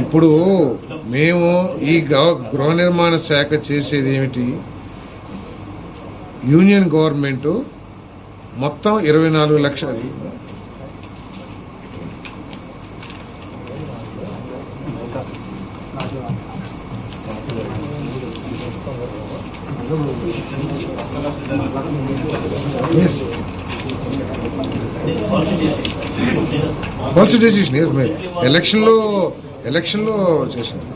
ఇప్పుడు మేము ఈ గృహ- గృహ నిర్మాణ శాఖ చేసేది ఏమిటి యూనియన్ గవర్నమెంట్ మొత్తం ఇరవై నాలుగు లక్షలు Yes. పాలసీ డెసిషన్ ఎలక్షన్లో ఎలక్షన్లో చేసింది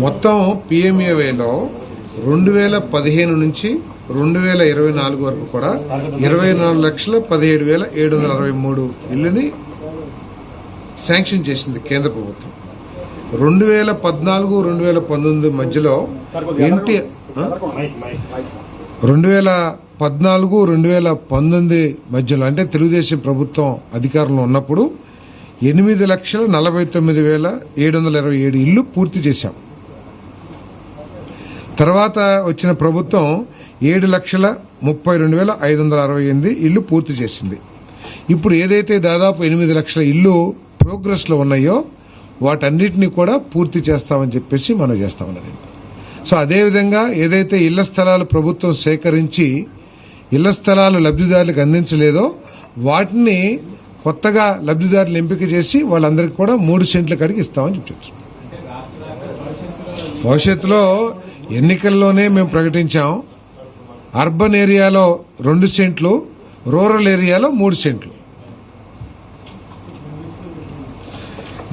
మొత్తం పిఎంఏవైలో రెండు వేల పదిహేను నుంచి రెండు వేల ఇరవై నాలుగు వరకు కూడా ఇరవై నాలుగు లక్షల పదిహేడు వేల ఏడు వందల అరవై మూడు ఇల్లుని శాంక్షన్ చేసింది కేంద్ర ప్రభుత్వం. రెండు వేల పద్నాలుగు రెండు వేల పంతొమ్మిది మధ్యలో ఇంటి రెండు వేల పద్నాలుగు రెండు వేల పంతొమ్మిది మధ్యలో అంటే తెలుగుదేశం ప్రభుత్వం అధికారంలో ఉన్నప్పుడు ఎనిమిది లక్షల నలభై తొమ్మిది వేల ఏడు వందల ఇరవై ఏడు ఇల్లు పూర్తి చేశాం. తర్వాత వచ్చిన ప్రభుత్వం ఏడు లక్షల ముప్పై రెండు వేల ఐదు వందల అరవై ఎనిమిది ఇల్లు పూర్తి చేసింది. ఇప్పుడు ఏదైతే దాదాపు ఎనిమిది లక్షల ఇల్లు ప్రోగ్రెస్లో ఉన్నాయో వాటన్నిటిని కూడా పూర్తి చేస్తామని చెప్పేసి మనం చేస్తామన్నది సో అదేవిధంగా ఏదైతే ఇళ్ళ స్థలాలు ప్రభుత్వం సేకరించి ఇళ్ళ స్థలాలు లబ్ధిదారులకు అందించలేదో వాటిని కొత్తగా లబ్ధిదారులు ఎంపిక చేసి వాళ్ళందరికీ కూడా మూడు సెంట్ల కాడికి ఇస్తామని చెప్పారు. భవిష్యత్తులో ఎన్నికల్లోనే మేము ప్రకటించాం. అర్బన్ ఏరియాలో రెండు సెంట్లు రూరల్ ఏరియాలో మూడు సెంట్లు.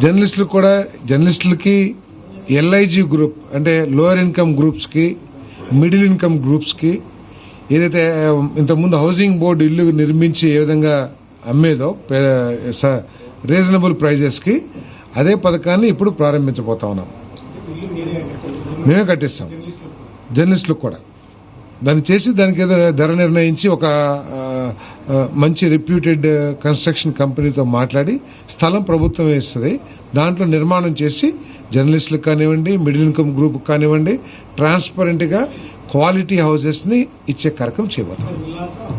జర్నలిస్టులు కూడా జర్నలిస్టులకి ఎల్ఐజి గ్రూప్ అంటే లోయర్ ఇన్కమ్ గ్రూప్స్కి మిడిల్ ఇన్కమ్ గ్రూప్స్కి ఏదైతే ఇంతకుముందు హౌసింగ్ బోర్డు ఇల్లు నిర్మించి ఏ విధంగా అమ్మేదో రీజనబుల్ ప్రైజెస్కి అదే పథకాన్ని ఇప్పుడు ప్రారంభించబోతా ఉన్నాం. మేమే కట్టిస్తాం. జర్నలిస్టులకు కూడా. దాన్ని చేసి దానికి ఏదో ధర నిర్ణయించి ఒక మంచి రిప్యూటెడ్ కన్స్ట్రక్షన్ కంపెనీతో మాట్లాడి స్థలం ప్రభుత్వం ఇస్తుంది. దాంట్లో నిర్మాణం చేసి జర్నలిస్టులకు కానివ్వండి మిడిల్ ఇన్కమ్ గ్రూప్ కానివ్వండి ట్రాన్స్పరెంట్గా క్వాలిటీ హౌసెస్ని ఇచ్చే కార్యక్రమం చేయబోతాం.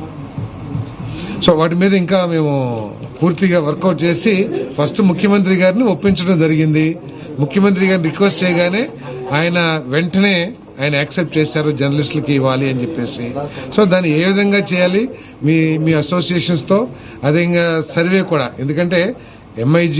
సో వాటి మీద ఇంకా మేము పూర్తిగా వర్కౌట్ చేసి ఫస్ట్ ముఖ్యమంత్రి గారిని ఒప్పించడం జరిగింది. ముఖ్యమంత్రి గారిని రిక్వెస్ట్ చేయగానే ఆయన వెంటనే ఆయన యాక్సెప్ట్ చేశారు జర్నలిస్టులకి ఇవ్వాలి అని చెప్పేసి. సో దాన్ని ఏ విధంగా చేయాలి? మీ మీ అసోసియేషన్స్తో అదే సర్వే కూడా. ఎందుకంటే ఎంఐజీ